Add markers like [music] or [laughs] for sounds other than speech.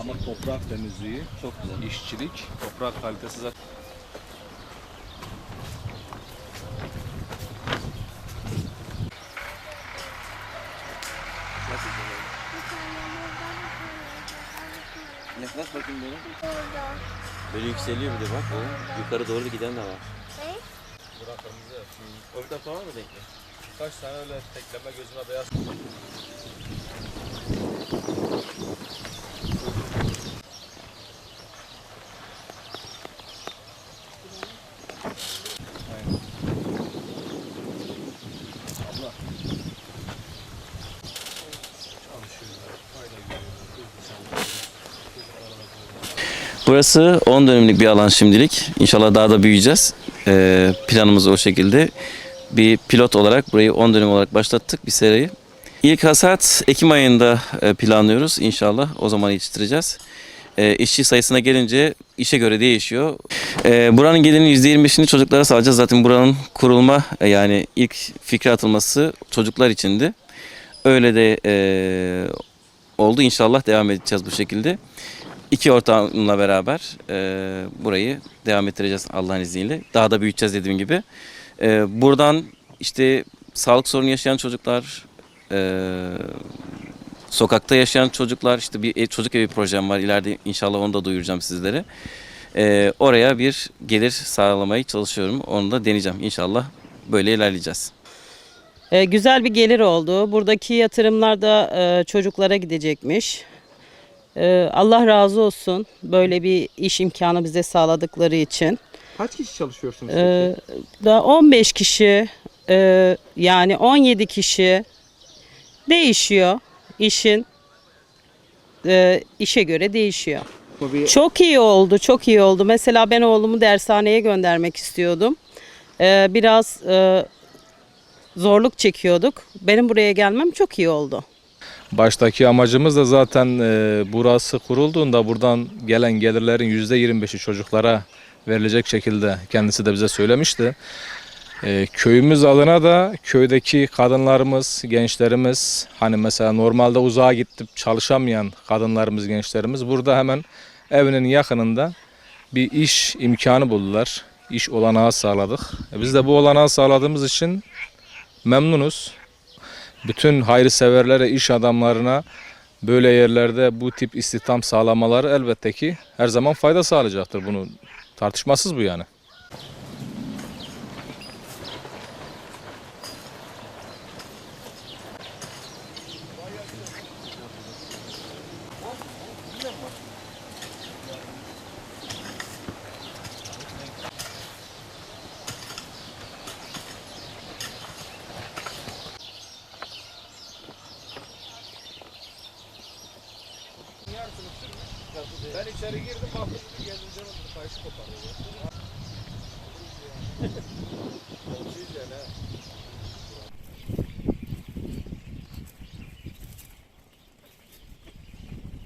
Ama toprak temizliği çok güzel. İşçilik, toprak kalitesi zaten. Yaklaş bakayım böyle. Böyle yükseliyor bir de bak o. Yukarı doğru giden de var. Burak kırmızı. Orada falan mı renkli? Kaç tane öyle tekleme gözüme beyaz. Burası 10 dönümlük bir alan şimdilik. İnşallah daha da büyüyeceğiz. Ee, planımız o şekilde. Bir pilot olarak burayı 10 dönüm olarak başlattık bir seriyi. İlk hasat Ekim ayında e, planlıyoruz inşallah. O zaman yetiştireceğiz. E, işçi sayısına gelince işe göre değişiyor. E, buranın gelirinin %25'ini çocuklara sağlayacağız. Zaten buranın kurulma e, yani ilk fikre atılması çocuklar içindi. Öyle de e, oldu. İnşallah devam edeceğiz bu şekilde. İki ortağımla beraber e, burayı devam ettireceğiz Allah'ın izniyle. Daha da büyüteceğiz dediğim gibi. E, buradan işte sağlık sorunu yaşayan çocuklar, e, sokakta yaşayan çocuklar, işte bir ev- çocuk evi projem var. İleride inşallah onu da duyuracağım sizlere. E, oraya bir gelir sağlamaya çalışıyorum. Onu da deneyeceğim inşallah. Böyle ilerleyeceğiz. E, güzel bir gelir oldu. Buradaki yatırımlar da e, çocuklara gidecekmiş. E, Allah razı olsun böyle bir iş imkanı bize sağladıkları için. Kaç kişi çalışıyorsunuz E, da 15 kişi e, yani 17 kişi değişiyor işin e, işe göre değişiyor. Bir Çok iyi oldu, çok iyi oldu. Mesela ben oğlumu dershaneye göndermek istiyordum. Ee, biraz e, zorluk çekiyorduk. Benim buraya gelmem çok iyi oldu. Baştaki amacımız da zaten e, burası kurulduğunda buradan gelen gelirlerin %25'i çocuklara verilecek şekilde kendisi de bize söylemişti. E, köyümüz adına da köydeki kadınlarımız, gençlerimiz hani mesela normalde uzağa gidip çalışamayan kadınlarımız, gençlerimiz burada hemen evinin yakınında bir iş imkanı buldular. İş olanağı sağladık. E, Biz de bu olanağı sağladığımız için memnunuz bütün hayırseverlere, iş adamlarına böyle yerlerde bu tip istihdam sağlamaları elbette ki her zaman fayda sağlayacaktır. Bunu tartışmasız bu yani. Ben içeri girdim baktım gelince kayışı koparıyor. [laughs]